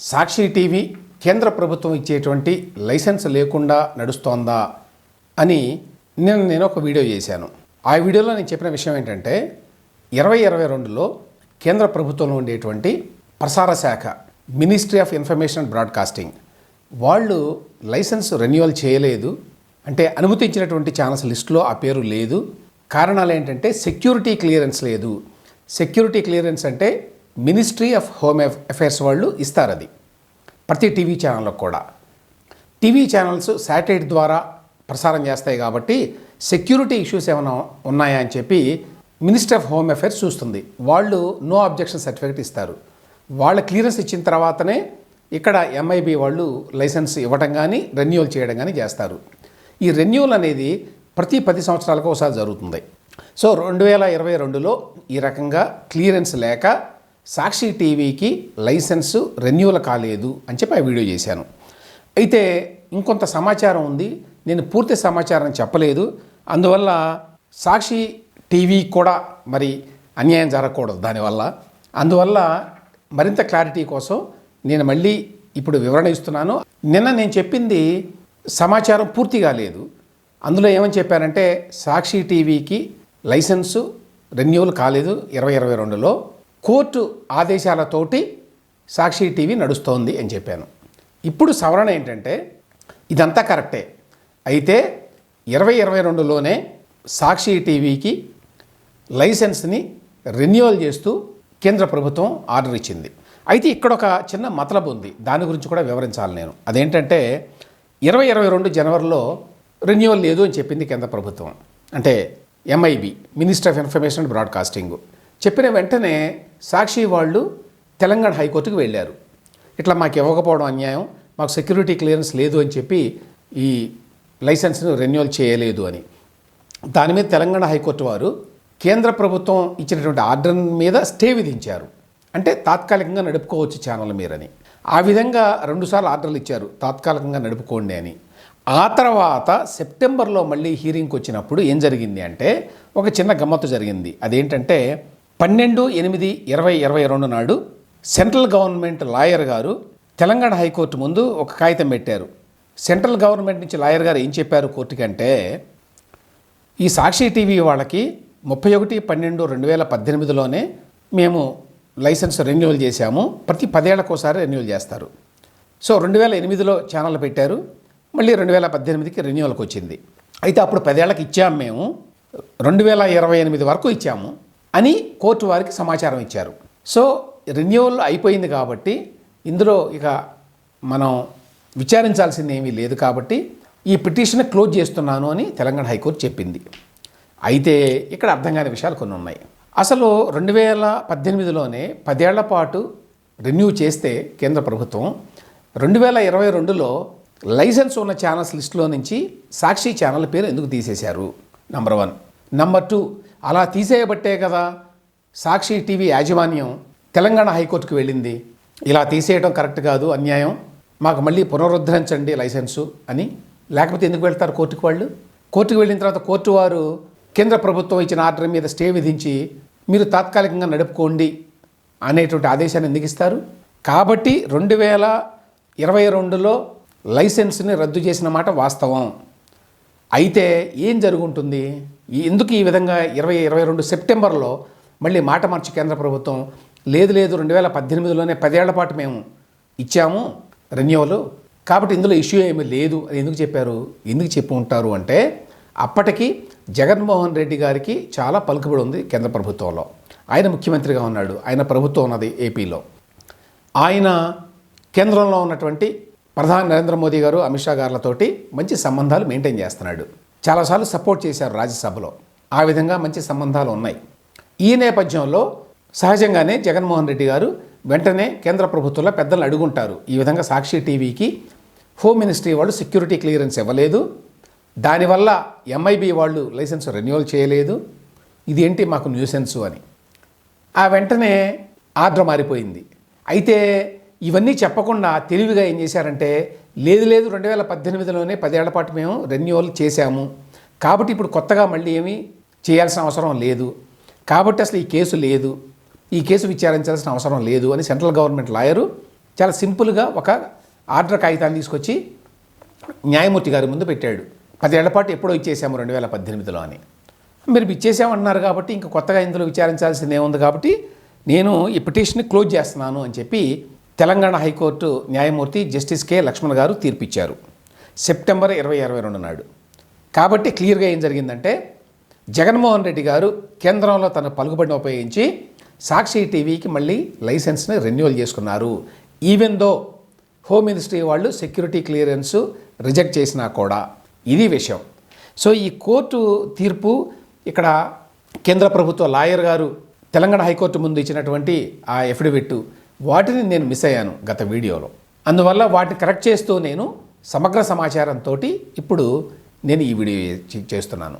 సాక్షి TV కేంద్ర ప్రభుత్వం ఇచ్చేటువంటి లైసెన్స్ లేకుండా నడుస్తోందా అని నేను నేను ఒక వీడియో చేశాను. ఆ వీడియోలో నేను చెప్పిన విషయం ఏంటంటే ఇరవై ఇరవై రెండులో కేంద్ర ప్రభుత్వంలో ఉండేటువంటి ప్రసార శాఖ ministry of information and broadcasting వాళ్ళు లైసెన్స్ రెన్యువల్ చేయలేదు. అంటే అనుమతి ఇచ్చినటువంటి ఛానల్స్ లిస్టులో ఆ పేరు లేదు. కారణాలు ఏంటంటే సెక్యూరిటీ క్లియరెన్స్ లేదు. సెక్యూరిటీ క్లియరెన్స్ అంటే మినిస్ట్రీ ఆఫ్ హోమ్ అఫైర్స్ వాళ్ళు ఇస్తారు అది ప్రతి టీవీ ఛానళ్ళకు కూడా. టీవీ ఛానల్స్ శాటిలైట్ ద్వారా ప్రసారం చేస్తాయి కాబట్టి సెక్యూరిటీ ఇష్యూస్ ఏమైనా ఉన్నాయా అని చెప్పి మినిస్టర్ ఆఫ్ హోమ్ అఫైర్స్ చూస్తుంది. వాళ్ళు నో అబ్జెక్షన్ సర్టిఫికేట్ ఇస్తారు. వాళ్ళ క్లియరెన్స్ ఇచ్చిన తర్వాతనే ఇక్కడ ఎంఐబి వాళ్ళు లైసెన్స్ ఇవ్వడం కానీ రెన్యూవల్ చేయడం కానీ చేస్తారు. ఈ రెన్యూవల్ అనేది ప్రతి పది సంవత్సరాలకు ఒకసారి జరుగుతుంది. సో రెండు వేల ఇరవై రెండులో ఈ రకంగా క్లియరెన్స్ లేక సాక్షి టీవీకి లైసెన్స్ రెన్యూవల్ కాలేదు అని చెప్పి ఆ వీడియో చేశాను. అయితే ఇంకొంత సమాచారం ఉంది. నేను పూర్తి సమాచారం చెప్పలేదు. అందువల్ల సాక్షి టీవీ కూడా మరి అన్యాయం జరగకూడదు దానివల్ల. అందువల్ల మరింత క్లారిటీ కోసం నేను మళ్ళీ ఇప్పుడు వివరణ ఇస్తున్నాను. నిన్న నేను చెప్పింది సమాచారం పూర్తిగా లేదు. అందులో ఏమని చెప్పారంటే సాక్షి టీవీకి లైసెన్సు రెన్యూవల్ కాలేదు. ఇరవై ఇరవై రెండులో కోర్టు ఆదేశాలతోటి సాక్షి టీవీ నడుస్తోంది అని చెప్పాను. ఇప్పుడు సవరణ ఏంటంటే ఇదంతా కరెక్టే. అయితే ఇరవై ఇరవై రెండులోనే సాక్షి టీవీకి లైసెన్స్ని రెన్యువల్ చేస్తూ కేంద్ర ప్రభుత్వం ఆర్డర్ ఇచ్చింది. అయితే ఇక్కడ ఒక చిన్న మతలబు ఉంది. దాని గురించి కూడా వివరించాలి నేను. అదేంటంటే ఇరవై ఇరవై రెండు జనవరిలో రెన్యువల్ లేదు అని చెప్పింది కేంద్ర ప్రభుత్వం. అంటే MIB minister of information and broadcasting చెప్పిన వెంటనే సాక్షి వాళ్ళు తెలంగాణ హైకోర్టుకు వెళ్ళారు. ఇట్లా మాకు ఇవ్వకపోవడం అన్యాయం మాకు సెక్యూరిటీ క్లియరెన్స్ లేదు అని చెప్పి ఈ లైసెన్స్ను రెన్యువల్ చేయలేదు అని. దాని మీద తెలంగాణ హైకోర్టు వారు కేంద్ర ప్రభుత్వం ఇచ్చినటువంటి ఆర్డర్ మీద స్టే విధించారు. అంటే తాత్కాలికంగా నడుపుకోవచ్చు ఛానల్ మీరని. ఆ విధంగా రెండుసార్లు ఆర్డర్లు ఇచ్చారు తాత్కాలికంగా నడుపుకోండి అని. ఆ తర్వాత సెప్టెంబర్లో మళ్ళీ హీరింగ్కి వచ్చినప్పుడు ఏం జరిగింది అంటే ఒక చిన్న గమ్మత్తు జరిగింది. అదేంటంటే పన్నెండు ఎనిమిది ఇరవై ఇరవై రెండు నాడు సెంట్రల్ గవర్నమెంట్ లాయర్ గారు తెలంగాణ హైకోర్టు ముందు ఒక కాగితం పెట్టారు. సెంట్రల్ గవర్నమెంట్ నుంచి లాయర్ గారు ఏం చెప్పారు కోర్టుకంటే ఈ సాక్షి టీవీ వాళ్ళకి ముప్పై ఒకటి పన్నెండు రెండు వేల పద్దెనిమిదిలోనే మేము లైసెన్స్ రెన్యువల్ చేశాము. ప్రతి పదేళ్ళకోసారి రెన్యువల్ చేస్తారు. సో రెండు వేల ఎనిమిదిలో ఛానల్ పెట్టారు. మళ్ళీ రెండు వేల పద్దెనిమిదికి రెన్యువల్కి వచ్చింది. అయితే అప్పుడు పదేళ్ళకు ఇచ్చాము మేము. రెండు వేల ఇరవై ఎనిమిది వరకు ఇచ్చాము. అని కోర్టు వారికి సమాచారం ఇచ్చారు. సో రెన్యువల్ అయిపోయింది కాబట్టి ఇందులో ఇక మనం విచారించాల్సింది ఏమీ లేదు కాబట్టి ఈ పిటిషన్ క్లోజ్ చేస్తున్నాను అని తెలంగాణ హైకోర్టు చెప్పింది. అయితే ఇక్కడ అర్థం కాని విషయాలు కొన్ని ఉన్నాయి. అసలు రెండు వేల పద్దెనిమిదిలోనే పదేళ్ళ పాటు రెన్యూ చేస్తే కేంద్ర ప్రభుత్వం రెండు వేల ఇరవై రెండులో లైసెన్స్ ఉన్న ఛానల్స్ లిస్టులో నుంచి సాక్షి ఛానల్ పేరు ఎందుకు తీసేశారు? నంబర్ వన్ నంబర్ టూ అలా తీసేయబట్టే కదా సాక్షి టీవీ యాజమాన్యం తెలంగాణ హైకోర్టుకు వెళ్ళింది. ఇలా తీసేయడం కరెక్ట్ కాదు అన్యాయం. మాకు మళ్ళీ పునరుద్ధరించండి లైసెన్సు అని. లేకపోతే ఎందుకు వెళ్తారు కోర్టుకు వాళ్ళు? కోర్టుకు వెళ్ళిన తర్వాత కోర్టు వారు కేంద్ర ప్రభుత్వం ఇచ్చిన ఆర్డర్ మీద స్టే విధించి మీరు తాత్కాలికంగా నడుపుకోండి అనేటువంటి ఆదేశాన్ని ఎందుకు ఇస్తారు? కాబట్టి రెండు వేల ఇరవై రెండులో లైసెన్స్ని రద్దు చేసిన మాట వాస్తవం. అయితే ఏం జరుగుంటుంది? ఎందుకు ఈ విధంగా ఇరవై ఇరవై రెండు సెప్టెంబర్లో మళ్ళీ మాట మార్చి కేంద్ర ప్రభుత్వం లేదు లేదు రెండు వేల పద్దెనిమిదిలోనే పదేళ్ళ పాటు మేము ఇచ్చాము రెన్యువల్ కాబట్టి ఇందులో ఇష్యూ ఏమీ లేదు. అని ఎందుకు చెప్పారు? ఎందుకు చెప్పి ఉంటారు అంటే అప్పటికి జగన్మోహన్ రెడ్డి గారికి చాలా పలుకుబడి ఉంది కేంద్ర ప్రభుత్వంలో. ఆయన ముఖ్యమంత్రిగా ఉన్నాడు. ఆయన ప్రభుత్వం ఉన్నది ఏపీలో. ఆయన కేంద్రంలో ఉన్నటువంటి ప్రధాని నరేంద్ర మోదీ గారు అమిత్ షా గారులతోటి మంచి సంబంధాలు మెయింటైన్ చేస్తున్నాడు. చాలాసార్లు సపోర్ట్ చేశారు రాజ్యసభలో. ఆ విధంగా మంచి సంబంధాలు ఉన్నాయి. ఈ నేపథ్యంలో సహజంగానే జగన్మోహన్ రెడ్డి గారు వెంటనే కేంద్ర ప్రభుత్వంలో పెద్దలు అడుగుంటారు. ఈ విధంగా సాక్షి టీవీకి హోమ్ మినిస్ట్రీ వాళ్ళు సెక్యూరిటీ క్లియరెన్స్ ఇవ్వలేదు. దానివల్ల ఎంఐబి వాళ్ళు లైసెన్స్ రెన్యువల్ చేయలేదు. ఇదేంటి మాకు న్యూసెన్స్ అని. ఆ వెంటనే ఆర్డర్ మారిపోయింది. అయితే ఇవన్నీ చెప్పకుండా తెలివిగా ఏం చేశారంటే లేదు లేదు రెండు వేల పద్దెనిమిదిలోనే పదేళ్ళ పాటు మేము రెన్యువల్ చేశాము. కాబట్టి ఇప్పుడు కొత్తగా మళ్ళీ ఏమీ చేయాల్సిన అవసరం లేదు. కాబట్టి అసలు ఈ కేసు లేదు. ఈ కేసు విచారించాల్సిన అవసరం లేదు అని సెంట్రల్ గవర్నమెంట్ లాయరు చాలా సింపుల్గా ఒక ఆర్డర్ కాగితాన్ని తీసుకొచ్చి న్యాయమూర్తి గారి ముందు పెట్టాడు. పదేళ్ళ పాటు ఎప్పుడో ఇచ్చేసాము రెండు వేల పద్దెనిమిదిలో అని మీరు ఇచ్చేసామన్నారు కాబట్టి ఇంకా కొత్తగా ఇందులో విచారించాల్సింది ఏముంది కాబట్టి నేను ఈ పిటిషన్ని క్లోజ్ చేస్తున్నాను అని చెప్పి తెలంగాణ హైకోర్టు న్యాయమూర్తి జస్టిస్ కె లక్ష్మణ్ గారు తీర్పిచ్చారు. సెప్టెంబర్ ఇరవై ఇరవై రెండు నాడు. కాబట్టి క్లియర్గా ఏం జరిగిందంటే జగన్మోహన్ రెడ్డి గారు కేంద్రంలో తన పలుకుబడిని ఉపయోగించి సాక్షి టీవీకి మళ్ళీ లైసెన్స్ని రెన్యువల్ చేసుకున్నారు. ఈవెన్ దో హోమ్ మినిస్ట్రీ వాళ్ళు సెక్యూరిటీ క్లియరెన్స్ రిజెక్ట్ చేసినా కూడా ఇది విషయం. సో ఈ కోర్టు తీర్పు ఇక్కడ కేంద్ర ప్రభుత్వ లాయర్ గారు తెలంగాణ హైకోర్టు ముందు ఇచ్చినటువంటి ఆ ఎఫిడవిట్ వాటిని నేను మిస్ అయ్యాను గత వీడియోలో. అందువల్ల వాటిని కరెక్ట్ చేస్తూ నేను సమగ్ర సమాచారంతో ఇప్పుడు నేను ఈ వీడియో చే- చేస్తున్నాను.